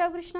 రఘుకృష్ణ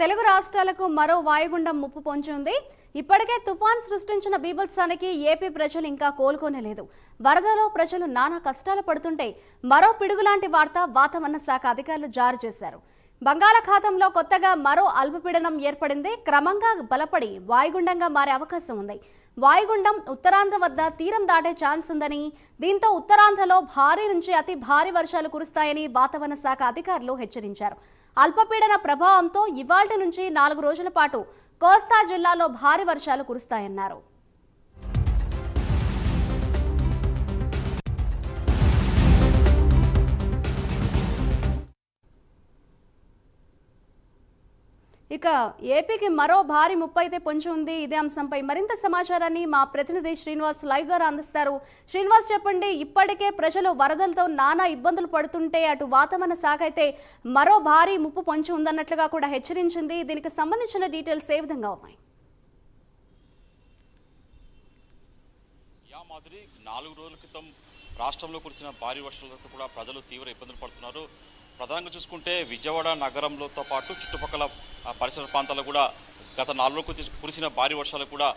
తెలుగు రాష్ట్రాలకు మరో వాయుగుండం ముప్పు పొంచింది. ఇప్పటికే తుఫాన్ సృష్టించిన బీభత్సానికి ఏపీ ప్రజలు ఇంకా కోలుకోనేలేదు. వరదలో ప్రజలు నానా కష్టాలు పడుతుంటే మరో పిడుగులాంటి వార్త వాతావరణ శాఖ అధికారులు జారీ చేశారు. బంగాళాఖాతంలో కొత్తగా మరో అల్పపీడనం ఏర్పడింది. క్రమంగా బలపడి వాయుగుండంగా మారే అవకాశం ఉంది. వాయుగుండం ఉత్తరాంధ్ర వద్ద తీరం దాటే ఛాన్స్ ఉందని దీంతో ఉత్తరాంధ్రలో భారీ నుంచి అతి భారీ వర్షాలు కురుస్తాయని వాతావరణ శాఖ అధికారులు హెచ్చరించారు. అల్పపీడన ప్రభావంతో ఇవాళ్టి నుంచి నాలుగు రోజుల పాటు కోస్తా జిల్లాలో భారీ వర్షాలు కురుస్తాయన్నారు. ఇక ఏపీకి మరో భారీ ముప్పు అయితే పొంచి ఉంది. ఇదే అంశంపై మరింత సమాచారాన్ని మా ప్రతినిధి శ్రీనివాస్ లైవ్ ద్వారా అందిస్తారు. శ్రీనివాస్ చెప్పండి ఇప్పటికే ప్రజలు వరదలతో నానా ఇబ్బందులు పడుతుంటే అటు వాతావరణ శాఖ అయితే మరో భారీ ముప్పు పొంచి ఉందన్నట్లుగా కూడా హెచ్చరించింది. దీనికి సంబంధించిన డీటెయిల్స్ ఏ విధంగా ఉన్నాయి? మాదిరి నాలుగు రోజుల క్రితం రాష్ట్రంలో కురిసిన భారీ వర్షాలతో కూడా ప్రజలు తీవ్ర ఇబ్బందులు పడుతున్నారు. ప్రధానంగా చూసుకుంటే విజయవాడ నగరంలోతో పాటు చుట్టుపక్కల పరిసర ప్రాంతాల్లో కూడా గత నాలుగు కురిసిన భారీ వర్షాలు కూడా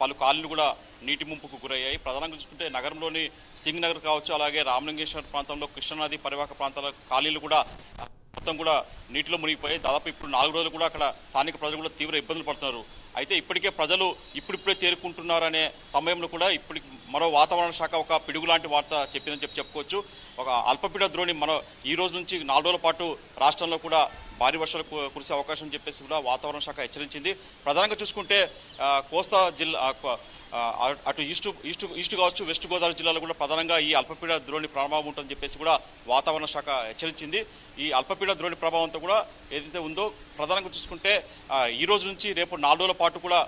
పలు కాలనీలు కూడా నీటి ముంపుకు గురయ్యాయి. ప్రధానంగా చూసుకుంటే నగరంలోని సింగ్ నగర్ కావచ్చు అలాగే రామలింగేశ్వర ప్రాంతంలో కృష్ణానది పరివాహక ప్రాంతాల ఖాళీలు కూడా మొత్తం కూడా నీటిలో మునిగిపోయాయి. దాదాపు ఇప్పుడు నాలుగు రోజులు కూడా అక్కడ స్థానిక ప్రజలు కూడా తీవ్ర ఇబ్బందులు పడుతున్నారు. అయితే ఇప్పటికే ప్రజలు ఇప్పుడిప్పుడే తేరుకుంటున్నారనే సమయంలో కూడా ఇప్పటికి మరో వాతావరణ శాఖ ఒక పిడుగు లాంటి వార్త చెప్పిందని చెప్పి చెప్పుకోవచ్చు. ఒక అల్పపీడ ద్రోణి మన ఈ రోజు నుంచి నాలుగు రోజుల పాటు రాష్ట్రంలో కూడా భారీ వర్షాలు కు- కురిసే అవకాశం చెప్పేసి కూడా వాతావరణ శాఖ హెచ్చరించింది. ప్రధానంగా చూసుకుంటే కోస్తా జిల్లా అటు ఈస్ట్ ఈస్ట్ ఈస్ట్ కావచ్చు వెస్ట్ గోదావరి జిల్లాలో కూడా ప్రధానంగా ఈ అల్పపీడ ద్రోణి ప్రభావం ఉంటుందని చెప్పేసి కూడా వాతావరణ శాఖ హెచ్చరించింది. ఈ అల్పపీడ ద్రోణి ప్రభావంతో కూడా ఏదైతే ఉందో ప్రధానంగా చూసుకుంటే ఈ రోజు నుంచి రేపు నాలుగు రోజుల పాటు కూడా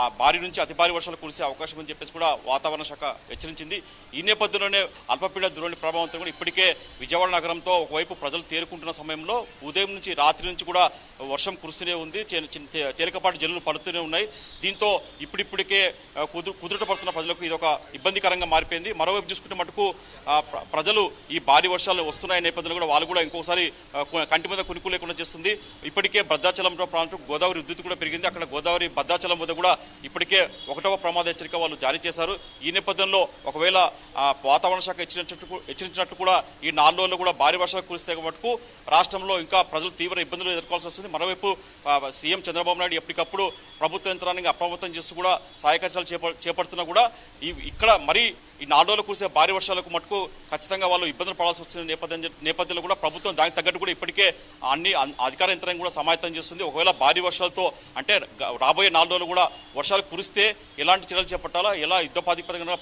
ఆ భారీ నుంచి అతి భారీ వర్షాలు కురిసే అవకాశం అని చెప్పేసి కూడా వాతావరణ శాఖ హెచ్చరించింది. ఈ నేపథ్యంలోనే అల్పపీడ ద్రోణి ప్రభావంతో కూడా ఇప్పటికే విజయవాడ నగరంతో ఒకవైపు ప్రజలు తేరుకుంటున్న సమయంలో ఉదయం నుంచి రాత్రి నుంచి కూడా వర్షం కురుస్తూనే ఉంది. తేలికపాటి జల్లులు పడుతూనే ఉన్నాయి. దీంతో ఇప్పుడిప్పటికే ఆ, కుదురు కుదుట పడుతున్న ప్రజలకు ఇది ఒక ఇబ్బందికరంగా మారిపోయింది. మరోవైపు చూసుకుంటే మటుకు ప్రజలు ఈ భారీ వర్షాలు వస్తున్నాయి నేపథ్యంలో కూడా వాళ్ళు కూడా ఇంకోసారి కంటి మీద కునుకు లేకుండా చేస్తుంది. ఇప్పటికే భద్రాచలం ప్రాంతం గోదావరి ఉద్ధృతి కూడా పెరిగింది. అక్కడ గోదావరి భద్రాచలం వద్ద కూడా ఇప్పటికే ఒకటవ ప్రమాద హెచ్చరిక వాళ్ళు జారీ చేశారు. ఈ నేపథ్యంలో ఒకవేళ వాతావరణ శాఖ హెచ్చరించినట్టు హెచ్చరించినట్టు కూడా ఈ నాలుగు రోజులు కూడా భారీ వర్షాలు కురిస్తే మటుకు రాష్ట్రంలో ఇంకా ప్రజలు తీవ్ర ఇబ్బందులు ఎదుర్కోవాల్సి వస్తుంది. మరోవైపు సీఎం చంద్రబాబు నాయుడు ఎప్పటికప్పుడు ప్రభుత్వ యంత్రాన్ని అప్రమత్తం చేస్తూ కూడా సాయకర్యాలు చేప చేపడుతున్నా కూడా ఈ ఇక్కడ మరి ఈ నాలుగు రోజులు కురిసే భారీ వర్షాలకు మటుకు ఖచ్చితంగా వాళ్ళు ఇబ్బందులు పడాల్సి వచ్చిన నేపథ్యం నేపథ్యంలో కూడా ప్రభుత్వం దానికి తగ్గట్టు కూడా ఇప్పటికే అన్ని అధికార యంత్రాంగం కూడా సమాయత్తం చేస్తుంది. ఒకవేళ భారీ వర్షాలతో అంటే రాబోయే నాలుగు రోజులు కూడా వర్షాలు కురిస్తే ఎలాంటి చర్యలు చేపట్టాలా? ఎలా యుద్ధ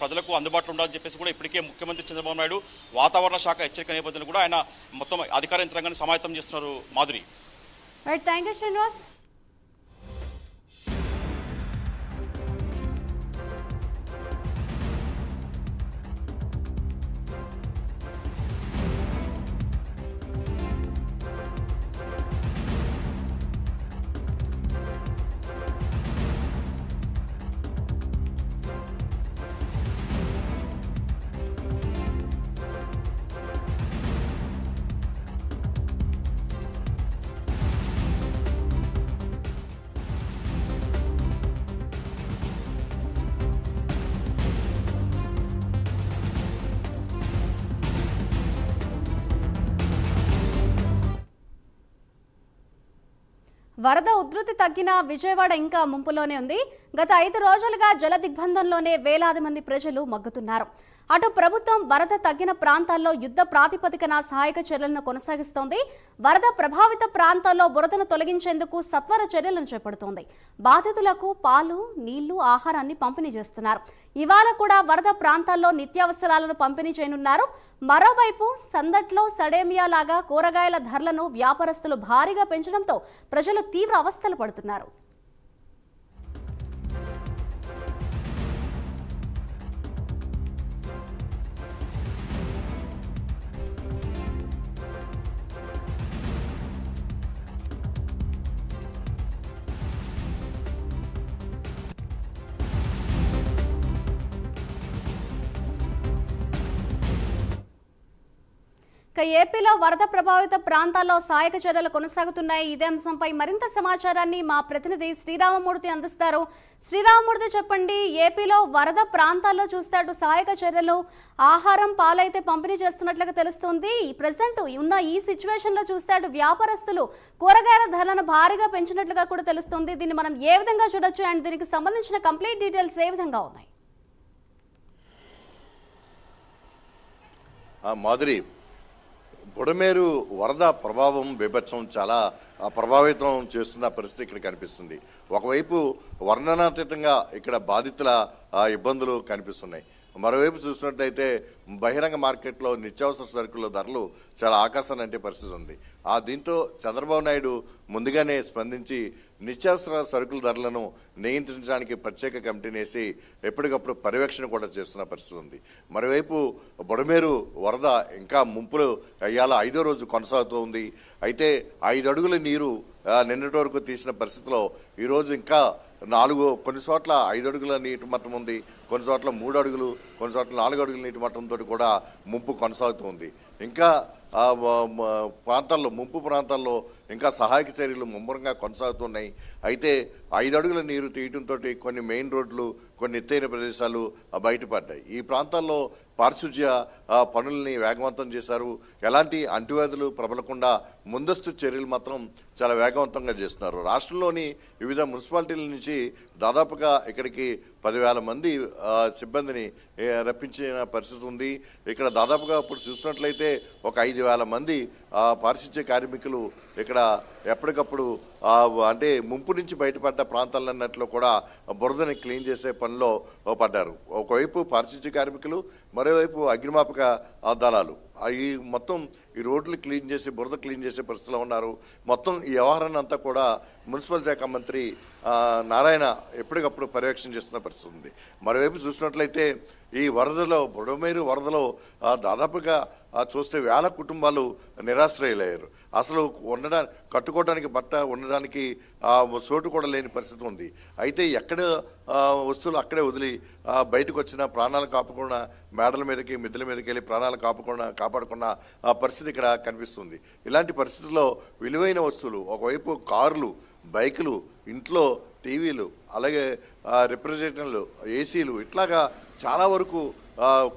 ప్రజలకు అందుబాటులో ఉండాలని చెప్పేసి కూడా ఇప్పటికే ముఖ్యమంత్రి చంద్రబాబు నాయుడు వాతావరణ శాఖ హెచ్చరిక నేపథ్యంలో కూడా ఆయన మొత్తం అధికార యంత్రాంగాన్ని సమాయత్తం చేస్తున్నారు Madhuri. Right thank you Srinivas వరద ఉధృతి తగ్గిన విజయవాడ ఇంకా ముంపులోనే ఉంది. గత ఐదు రోజులుగా జల దిగ్బంధంలోనే వేలాది మంది ప్రజలు మగ్గుతున్నారు. అటు ప్రభుత్వం వరద తగ్గిన ప్రాంతాల్లో యుద్ధ ప్రాతిపదికన సహాయక చర్యలను కొనసాగిస్తోంది. వరద ప్రభావిత ప్రాంతాల్లో బురదను తొలగించేందుకు సత్వర చర్యలను చేపడుతోంది. బాధితులకు పాలు నీళ్ళు ఆహారాన్ని పంపిణీ చేస్తున్నారు. ఇవాళ కూడా వరద ప్రాంతాల్లో నిత్యావసరాలను పంపిణీ చేయనున్నారు. మరోవైపు సందట్లో సడేమియా లాగా కూరగాయల ధరలను వ్యాపారస్తులు భారీగా పెంచడంతో ప్రజలు తీవ్ర అవస్థలు పడుతున్నారు. ఇక ఏపీలో వరద ప్రభావిత ప్రాంతాల్లో సహాయక చర్యలు కొనసాగుతున్నాయి. ఇదే అంశంపై మరింత సమాచారాన్ని మా ప్రతినిధి శ్రీరామమూర్తి అందిస్తారు. శ్రీరామమూర్తి చెప్పండి ఏపీలో వరద ప్రాంతాల్లో చూస్తే అటు సహాయక చర్యలు ఆహారం పాలైతే పంపిణీ చేస్తున్నట్లుగా తెలుస్తుంది. ప్రజెంట్ ఉన్న ఈ సిచ్యువేషన్లో చూస్తే అటు వ్యాపారస్తులు కూరగాయల ధరలను భారీగా పెంచినట్లుగా కూడా తెలుస్తుంది. దీన్ని మనం ఏ విధంగా చూడొచ్చు? అండ్ దీనికి సంబంధించిన కంప్లీట్ డీటెయిల్స్ ఏ విధంగా ఉన్నాయి? మాధురి బుడమేరు వరద ప్రభావం బీభత్సం చాలా ప్రభావితం చేస్తున్న పరిస్థితి ఇక్కడ కనిపిస్తుంది. ఒకవైపు వర్ణనాతీతంగా ఇక్కడ బాధితుల ఆ, ఇబ్బందులు కనిపిస్తున్నాయి. మరోవైపు చూసినట్లయితే బహిరంగ మార్కెట్లో నిత్యావసర సరుకుల ధరలు చాలా ఆకాశాన్ని అంటే పరిస్థితి ఉంది. ఆ దీంతో చంద్రబాబు నాయుడు ముందుగానే స్పందించి నిత్యావసర సరుకుల ధరలను నియంత్రించడానికి ప్రత్యేక కమిటీని వేసి ఎప్పటికప్పుడు పర్యవేక్షణ కూడా చేస్తున్న పరిస్థితి ఉంది. మరోవైపు బొడమేరు వరద ఇంకా ముంపులు అయ్యాల ఐదో రోజు కొనసాగుతూ ఉంది. అయితే ఐదు అడుగుల నీరు నిన్నటి వరకు తీసిన పరిస్థితిలో ఈరోజు ఇంకా నాలుగు కొన్ని చోట్ల ఐదు అడుగుల నీటి మట్టం ఉంది కొన్ని చోట్ల మూడు అడుగులు కొన్ని చోట్ల నాలుగు అడుగుల నీటి మట్టంతో కూడా ముంపు కొనసాగుతుంది ఇంకా ప్రాంతాల్లో ముంపు ప్రాంతాల్లో ఇంకా సహాయక చర్యలు ముమ్మరంగా కొనసాగుతున్నాయి. అయితే ఐదు అడుగుల నీరు తీయటంతో కొన్ని మెయిన్ రోడ్లు కొన్ని ఎత్తైన ప్రదేశాలు బయటపడ్డాయి. ఈ ప్రాంతాల్లో పారిశుధ్య పనుల్ని వేగవంతం చేశారు. ఎలాంటి అంటువ్యాధులు ప్రబలకుండా ముందస్తు చర్యలు మాత్రం చాలా వేగవంతంగా చేస్తున్నారు. రాష్ట్రంలోని వివిధ మున్సిపాలిటీల నుంచి దాదాపుగా ఇక్కడికి పదివేల మంది సిబ్బందిని రప్పించిన పరిస్థితి ఉంది. ఇక్కడ దాదాపుగా ఇప్పుడు చూసినట్లయితే ఒక ఐదు వేల మంది పారిశుధ్య కార్మికులు ఇక్కడ ఎప్పటికప్పుడు అంటే ముంపు నుంచి బయటపడ్డ ప్రాంతాలన్నట్లో కూడా బురదని క్లీన్ చేసే పనిలో పడ్డారు. ఒకవైపు పారిశుధ్య కార్మికులు మరోవైపు అగ్నిమాపక దళాలు ఈ మొత్తం ఈ రోడ్లు క్లీన్ చేసి బురద క్లీన్ చేసే పరిస్థితిలో ఉన్నారు. మొత్తం ఈ వ్యవహారాన్ని అంతా కూడా మున్సిపల్ శాఖ మంత్రి నారాయణ ఎప్పటికప్పుడు పర్యవేక్షణ చేస్తున్న పరిస్థితి ఉంది. మరోవైపు చూసినట్లయితే ఈ వరదలో బుడమేరు వరదలో దాదాపుగా చూస్తే వేల కుటుంబాలు నిరాశ్రయులయ్యారు. అసలు ఉండడానికి కట్టుకోవడానికి బట్ట ఉండడానికి ఆ, చోటు కూడా లేని పరిస్థితి ఉంది. అయితే ఎక్కడ వస్తువులు అక్కడే వదిలి బయటకు వచ్చిన ప్రాణాలు కాపకుండా మేడల మీదకి మిద్దెల మీదకి వెళ్ళి ప్రాణాలు కాపకుండా కాపాడుకున్న ఆ పరిస్థితి ఇక్కడ కనిపిస్తుంది. ఇలాంటి పరిస్థితుల్లో విలువైన వస్తువులు ఒకవైపు కార్లు బైకులు ఇంట్లో టీవీలు అలాగే రిప్రజెంటేటివ్లు ఏసీలు ఇట్లాగా చాలా వరకు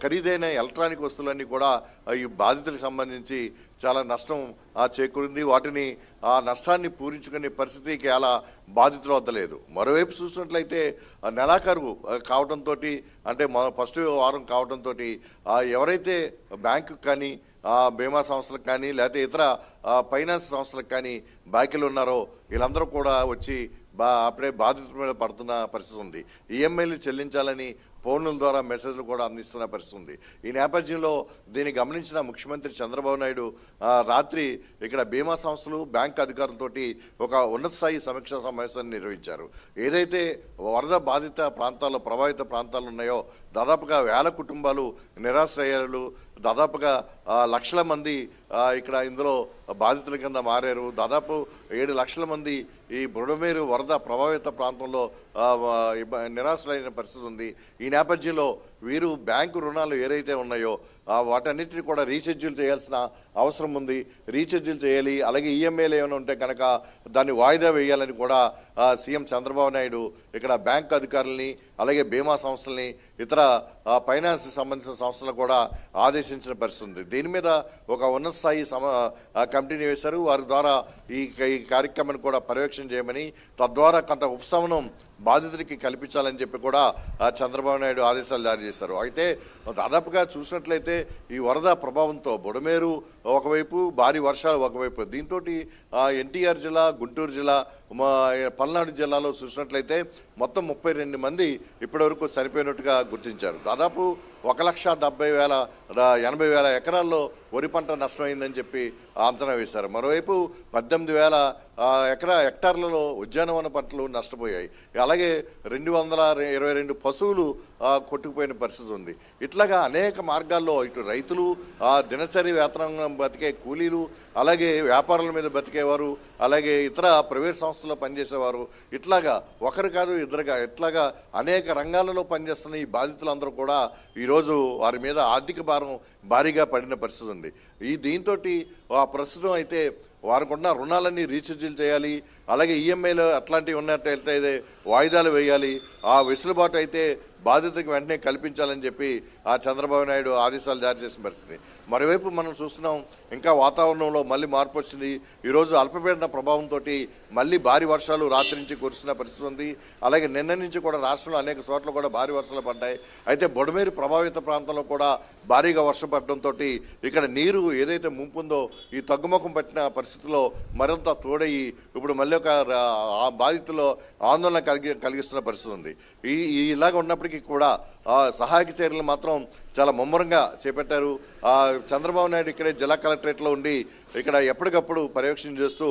ఖరీదైన ఎలక్ట్రానిక్ వస్తువులన్నీ కూడా ఈ బాధితులకు సంబంధించి చాలా నష్టం ఆ, చేకూరింది. వాటిని ఆ నష్టాన్ని పూరించుకునే పరిస్థితికి అలా బాధితులు వద్దలేదు మరోవైపు చూసినట్లయితే ఆ, నెలాఖరు కావడంతో అంటే ఫస్ట్ వారం కావడంతో ఎవరైతే బ్యాంకు కానీ బీమా సంస్థలకు కానీ లేకపోతే ఇతర ఫైనాన్స్ సంస్థలకు కానీ బాకీలు ఉన్నారో వీళ్ళందరూ కూడా వచ్చి బా అప్పుడే బాధితుల మీద పడుతున్న పరిస్థితి ఉంది. ఈఎంఐలు చెల్లించాలని ఫోన్ల ద్వారా మెసేజ్లు కూడా అందిస్తున్న పరిస్థితి ఉంది. ఈ నేపథ్యంలో దీన్ని గమనించిన ముఖ్యమంత్రి చంద్రబాబు నాయుడు రాత్రి ఇక్కడ బీమా సంస్థలు బ్యాంక్ అధికారులతోటి ఒక ఉన్నత స్థాయి సమీక్షా సమావేశాన్ని నిర్వహించారు. ఏదైతే వరద బాధిత ప్రాంతాల్లో ప్రభావిత ప్రాంతాలు ఉన్నాయో దాదాపుగా వేల కుటుంబాలు నిరాశ్రయాలు దాదాపుగా లక్షల మంది ఇక్కడ ఇందులో బాధితుల కింద మారారు. దాదాపు ఏడు లక్షల మంది ఈ బుడమేరు వరద ప్రభావిత ప్రాంతంలో నిరాశలైన పరిస్థితి ఉంది. ఈ నేపథ్యంలో వీరు బ్యాంకు రుణాలు ఏదైతే ఉన్నాయో వాటన్నిటిని కూడా రీషెడ్యూల్ చేయాల్సిన అవసరం ఉంది. రీషెడ్యూల్ చేయాలి. అలాగే ఈఎంఐలు ఏమైనా ఉంటే కనుక దాన్ని వాయిదా వేయాలని కూడా సీఎం చంద్రబాబు నాయుడు ఇక్కడ బ్యాంక్ అధికారుల్ని అలాగే బీమా సంస్థల్ని ఇతర ఫైనాన్స్ సంబంధించిన సంస్థలు కూడా ఆదేశించిన పరిస్థితి ఉంది. దీని మీద ఒక ఉన్నత స్థాయి సమ కమిటీని వేశారు వారి ద్వారా ఈ కార్యక్రమాన్ని కూడా పర్యవేక్షణ చేయమని తద్వారా కొంత ఉపశమనం బాధితుడికి కల్పించాలని చెప్పి కూడా చంద్రబాబు నాయుడు ఆదేశాలు జారీ చేశారు. అయితే దాదాపుగా చూసినట్లయితే ఈ వరద ప్రభావంతో బుడమేరు ఒకవైపు భారీ వర్షాలు ఒకవైపు. దీంతో ఎన్టీఆర్ జిల్లా గుంటూరు జిల్లా మా పల్నాడు జిల్లాలో చూసినట్లయితే మొత్తం ముప్పై రెండు మంది ఇప్పటివరకు సరిపోయినట్టుగా గుర్తించారు. దాదాపు ఒక లక్ష డెబ్బై వేల ఎనభై వేల ఎకరాల్లో వరి పంట నష్టమైందని చెప్పి అంచనా వేశారు. మరోవైపు పద్దెనిమిది వేల ఎకరా హెక్టార్లలో ఉద్యానవన పంటలు నష్టపోయాయి. అలాగే రెండు వందల ఇరవై రెండు పశువులు కొట్టుకుపోయిన పరిస్థితి ఉంది. ఇట్లాగా అనేక మార్గాల్లో ఇటు రైతులు ఆ దినసరి వేతనం బతికే కూలీలు అలాగే వ్యాపారాల మీద బతికేవారు అలాగే ఇతర ప్రైవేట్ సంస్థల్లో పనిచేసేవారు ఇట్లాగా ఒకరు కాదు ఇద్దరుగా ఇట్లాగా అనేక రంగాలలో పనిచేస్తున్న ఈ బాధితులందరూ కూడా ఈరోజు వారి మీద ఆర్థిక భారం భారీగా పడిన పరిస్థితి ఉంది. ఈ దీంతో ప్రస్తుతం అయితే వారికున్న రుణాలన్నీ రీఛార్జీలు చేయాలి అలాగే ఈఎంఐలు అట్లాంటివి ఉన్నట్టయితే వాయిదాలు వేయాలి ఆ వెసులుబాటు అయితే బాధితులకు వెంటనే కల్పించాలని చెప్పి ఆ చంద్రబాబు నాయుడు ఆదేశాలు జారీ చేసిన పరిస్థితి. మరోవైపు మనం చూస్తున్నాం ఇంకా వాతావరణంలో మళ్ళీ మార్పు వచ్చింది. ఈరోజు అల్పపీడన ప్రభావంతో మళ్ళీ భారీ వర్షాలు రాత్రి నుంచి కురుస్తున్న పరిస్థితి ఉంది. అలాగే నిన్న నుంచి కూడా రాష్ట్రంలో అనేక చోట్ల కూడా భారీ వర్షాలు పడ్డాయి. అయితే బొడమేరు ప్రభావిత ప్రాంతంలో కూడా భారీగా వర్షం పడడంతో ఇక్కడ నీరు ఏదైతే ముంపుందో ఈ తగ్గుముఖం పట్టిన పరిస్థితిలో మరింత తోడయి ఇప్పుడు మళ్ళీ ఒక రా- బాధితుల్లో ఆందోళన కలిగి కలిగిస్తున్న పరిస్థితి ఉంది. ఈ ఈ ఇలాగ ఉన్నప్పటికీ కూడా సహాయక చర్యలు మాత్రం చాలా ముమ్మరంగా చేపట్టారు. ఆ చంద్రబాబు నాయుడు ఇక్కడే జిల్లా కలెక్టరేట్లో ఉండి ఇక్కడ ఎప్పటికప్పుడు పర్యవేక్షణ చేస్తూ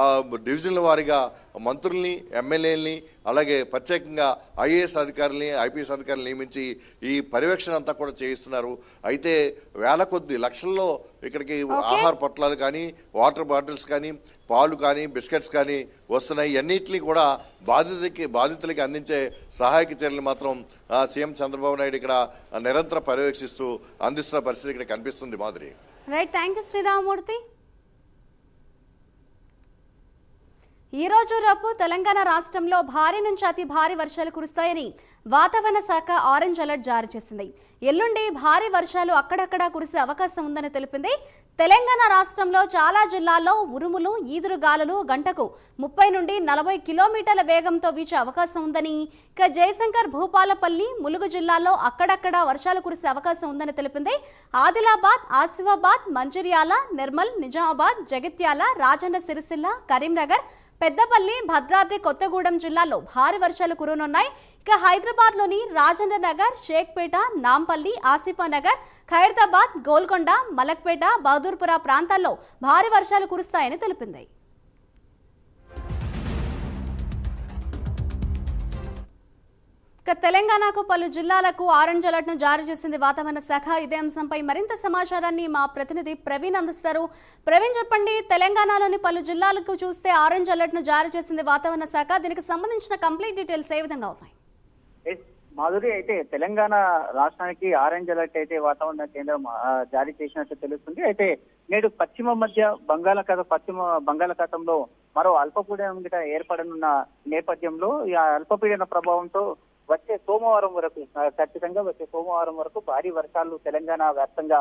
ఆ డివిజన్ల వారీగా మంత్రుల్ని ఎమ్మెల్యేలని అలాగే ప్రత్యేకంగా ఐఏఎస్ అధికారుల్ని ఐపీఎస్ అధికారులు నియమించి ఈ పర్యవేక్షణ అంతా కూడా చేయిస్తున్నారు. అయితే వేల కొద్ది లక్షల్లో ఇక్కడికి ఆహార పొట్లాలు కానీ వాటర్ బాటిల్స్ కానీ పాలు కానీ బిస్కెట్స్ కానీ వస్తున్నాయి. అన్నిటినీ కూడా బాధితులకి బాధితులకి అందించే సహాయక చర్యలు మాత్రం సీఎం చంద్రబాబు నాయుడు ఇక్కడ నిరంతరం పర్యవేక్షిస్తూ అందిస్తున్న పరిస్థితి ఇక్కడ కనిపిస్తుంది మాదిరి. రైట్ థ్యాంక్ యూ శ్రీరామమూర్తి ఈ రోజు రేపు తెలంగాణ రాష్ట్రంలో భారీ నుంచి అతి భారీ వర్షాలు కురుస్తాయని వాతావరణ శాఖ ఆరెంజ్ అలర్ట్ జారీ చేసింది. ఎల్లుండి భారీ వర్షాలు అక్కడక్కడా కురిసే అవకాశం ఉందని తెలిపింది. తెలంగాణ రాష్ట్రంలో చాలా జిల్లాల్లో ఉరుములు ఈదురు గాలులు గంటకు ముప్పై నుండి నలభై కిలోమీటర్ల వేగంతో వీచే అవకాశం ఉందని ఇక జయశంకర్ భూపాలపల్లి ములుగు జిల్లాల్లో అక్కడక్కడ వర్షాలు కురిసే అవకాశం ఉందని తెలిపింది. ఆదిలాబాద్ ఆసిఫాబాద్ మంచిర్యాల నిర్మల్ నిజామాబాద్ జగిత్యాల రాజన్న సిరిసిల్ల కరీంనగర్ పెద్దపల్లి భద్రాద్రి కొత్తగూడెం జిల్లాల్లో భారీ వర్షాలు కురనున్నాయి. ఇక హైదరాబాద్లోని రాజేంద్ర నగర్ షేక్పేట నాంపల్లి ఆసిఫా నగర్ ఖైరతాబాద్ గోల్కొండ మలక్పేట బహదూర్పుర ప్రాంతాల్లో భారీ వర్షాలు కురుస్తాయని తెలిపింది. ఇక తెలంగాణకు పలు జిల్లాలకు ఆరెంజ్ అలర్ట్ను జారీ చేసింది వాతావరణ శాఖ. ఇదే అంశంపై మరింత సమాచారాన్ని మా ప్రతినిధి ప్రవీణ్ అందిస్తారు. ప్రవీణ్ చెప్పండి తెలంగాణలోని పలు జిల్లాలకు చూస్తే ఆరెంజ్ అలర్ట్ను జారీ చేసింది వాతావరణ శాఖ. దీనికి సంబంధించిన కంప్లీట్ డీటెయిల్స్ ఏ విధంగా ఉన్నాయి? మాధురి అయితే తెలంగాణ రాష్ట్రానికి ఆరెంజ్ అలర్ట్ అయితే వాతావరణ కేంద్రం జారీ చేసినట్టు తెలుస్తుంది. అయితే నేడు పశ్చిమ మధ్య బంగాళాఖాత పశ్చిమ బంగాళాఖాతంలో మరో అల్పపీడనం గిట ఏర్పడనున్న నేపథ్యంలో ఈ అల్పపీడన ప్రభావంతో వచ్చే సోమవారం వరకు ఖచ్చితంగా వచ్చే సోమవారం వరకు భారీ వర్షాలు తెలంగాణ వ్యాప్తంగా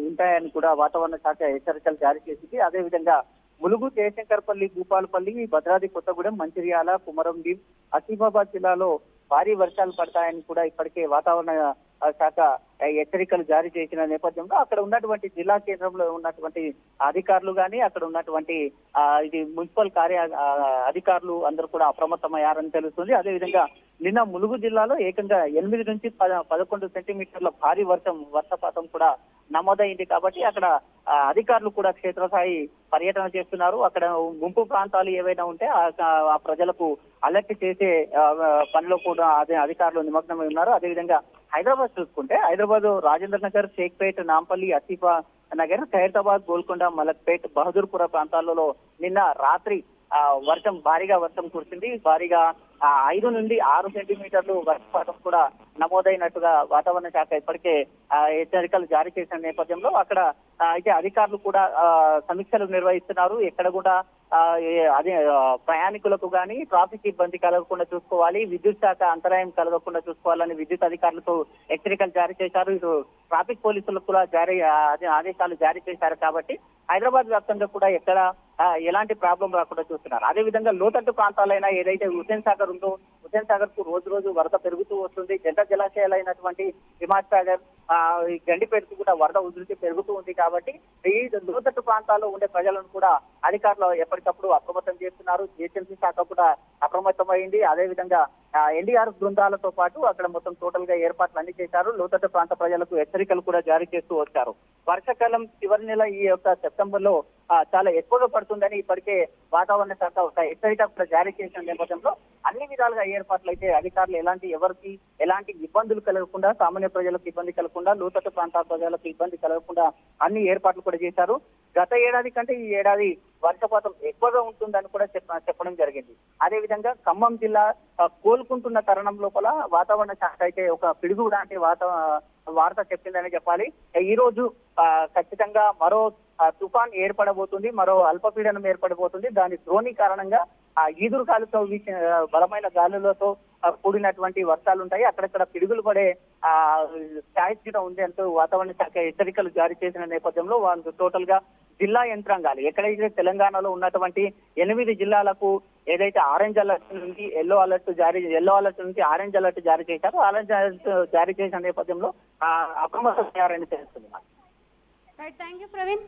ఉంటాయని కూడా వాతావరణ శాఖ హెచ్చరికలు జారీ చేసింది. అదేవిధంగా ములుగు జయశంకర్పల్లి భూపాలపల్లి భద్రాద్రి కొత్తగూడెం మంచిర్యాల కుమరంభీం ఆసిఫాబాద్ జిల్లాలో భారీ వర్షాలు పడతాయని కూడా ఇప్పటికే వాతావరణ శాఖ హెచ్చరికలు జారీ చేసిన నేపథ్యంలో అక్కడ ఉన్నటువంటి జిల్లా కేంద్రంలో ఉన్నటువంటి అధికారులు కానీ అక్కడ ఉన్నటువంటి ఆ, ఇది మున్సిపల్ కార్య అధికారులు అందరూ కూడా అప్రమత్తమయ్యారని తెలుస్తుంది. అదేవిధంగా నిన్న ములుగు జిల్లాలో ఏకంగా ఎనిమిది నుంచి పద- పదకొండు సెంటీమీటర్ల భారీ వర్షం వర్షపాతం కూడా నమోదైంది కాబట్టి అక్కడ అధికారులు కూడా క్షేత్రస్థాయి పర్యటన చేస్తున్నారు. అక్కడ ముంపు ప్రాంతాలు ఏవైనా ఉంటే ఆ- ఆ ప్రజలకు అలర్ట్ చేసే పనిలో కూడా అదే అధికారులు నిమగ్నమై ఉన్నారు. అదేవిధంగా హైదరాబాద్ చూసుకుంటే హైదరాబాద్ రాజేంద్ర నగర్ షేక్పేట్ నాంపల్లి అసీఫా నగర్ ఖైరతాబాద్ గోల్కొండ మలక్పేట్ బహదూర్పుర ప్రాంతాలలో నిన్న రాత్రి ఆ, వర్షం భారీగా వర్షం కురిసింది. భారీగా ఆ, ఐదు నుండి ఆరు సెంటీమీటర్లు వర్షపాతం కూడా నమోదైనట్టుగా వాతావరణ శాఖ ఇప్పటికే ఆ, హెచ్చరికలు జారీ చేసిన నేపథ్యంలో అక్కడ అయితే అధికారులు కూడా ఆ, సమీక్షలు నిర్వహిస్తున్నారు. ఎక్కడ కూడా అదే ప్రయాణికులకు కానీ ట్రాఫిక్ ఇబ్బంది కలగకుండా చూసుకోవాలి విద్యుత్ శాఖ అంతరాయం కలగకుండా చూసుకోవాలని విద్యుత్ అధికారులకు హెచ్చరికలు జారీ చేశారు. ఇటు ట్రాఫిక్ పోలీసులకు కూడా జారీ అదే ఆదేశాలు జారీ చేశారు కాబట్టి హైదరాబాద్ వ్యాప్తంగా కూడా ఎక్కడ ఎలాంటి ప్రాబ్లం రాకుండా చూస్తున్నారు. అదే విధంగా లోతట్టు ప్రాంతాలైనా ఏదైతే హుసేన్ సాగర్ ఉందో హుసేన్ సాగర్కు రోజు రోజు వరద పెరుగుతూ వస్తుంది. జంట జలాశయాలైనటువంటి హిమాజ్ సాగర్ ఆ, ఈ గండిపేటకు కూడా వరద ఉధృతి పెరుగుతూ ఉంది కాబట్టి ఈ లోతట్టు ప్రాంతాల్లో ఉండే ప్రజలను కూడా అధికారులు ఎప్పటికప్పుడు అప్రమత్తం చేస్తున్నారు. జిహెచ్ఎంసీ శాఖ కూడా అప్రమత్తమైంది. అదే విధంగా ఎన్డీఆర్ఎఫ్ బృందాలతో పాటు అక్కడ మొత్తం టోటల్గా ఏర్పాట్లు అన్ని చేశారు. లోతట్టు ప్రాంత ప్రజలకు హెచ్చరికలు కూడా జారీ చేస్తూ వచ్చారు. వర్షాకాలం చివరి నెల ఈ యొక్క సెప్టెంబర్లో చాలా ఎక్కువగా పడుతుందని ఇప్పటికే వాతావరణ శాఖ ఒక హెచ్చరిక కూడా జారీ చేసిన నేపథ్యంలో విధాలుగా ఏర్పాట్లు అయితే అధికారులు ఎలాంటి ఎవరికి ఎలాంటి ఇబ్బందులు కలగకుండా సామాన్య ప్రజలకు ఇబ్బంది కలగకుండా లోతట్టు ప్రాంతాల ప్రజలకు ఇబ్బంది కలగకుండా అన్ని ఏర్పాట్లు కూడా చేశారు. గత ఏడాది కంటే ఈ ఏడాది వర్షపాతం ఎక్కువగా ఉంటుందని కూడా చెప్ప చెప్పడం జరిగింది. అదేవిధంగా ఖమ్మం జిల్లా కోలుకుంటున్న తరుణం లోపల వాతావరణ శాఖ అయితే ఒక పిడుగు లాంటి వాత వార్త చెప్పిందని చెప్పాలి. ఈ రోజు ఖచ్చితంగా మరో తుఫాన్ ఏర్పడబోతుంది మరో అల్పపీడనం ఏర్పడబోతుంది. దాని ద్రోణి కారణంగా ఆ ఈదురు గాలితో వీచిన బలమైన గాలులతో కూడినటువంటి వర్షాలు ఉంటాయి అక్కడక్కడ పిడుగులు పడే ఆ ఛాయిస్ కూడా ఉంది అంటూ వాతావరణ శాఖ హెచ్చరికలు జారీ చేసిన నేపథ్యంలో వాళ్ళు టోటల్గా జిల్లా యంత్రాంగాలు ఎక్కడైతే తెలంగాణలో ఉన్నటువంటి ఎనిమిది జిల్లాలకు ఏదైతే ఆరెంజ్ అలర్ట్ నుంచి ఎల్లో అలర్ట్ జారీ ఎల్లో అలర్ట్ నుంచి ఆరెంజ్ అలర్ట్ జారీ చేశారో ఆరెంజ్ అలర్ట్ జారీ చేసిన నేపథ్యంలో అప్రమత్తం అప్రమత్తమయ్యారని తెలుస్తుంది థ్యాంక్ యూ ప్రవీణ్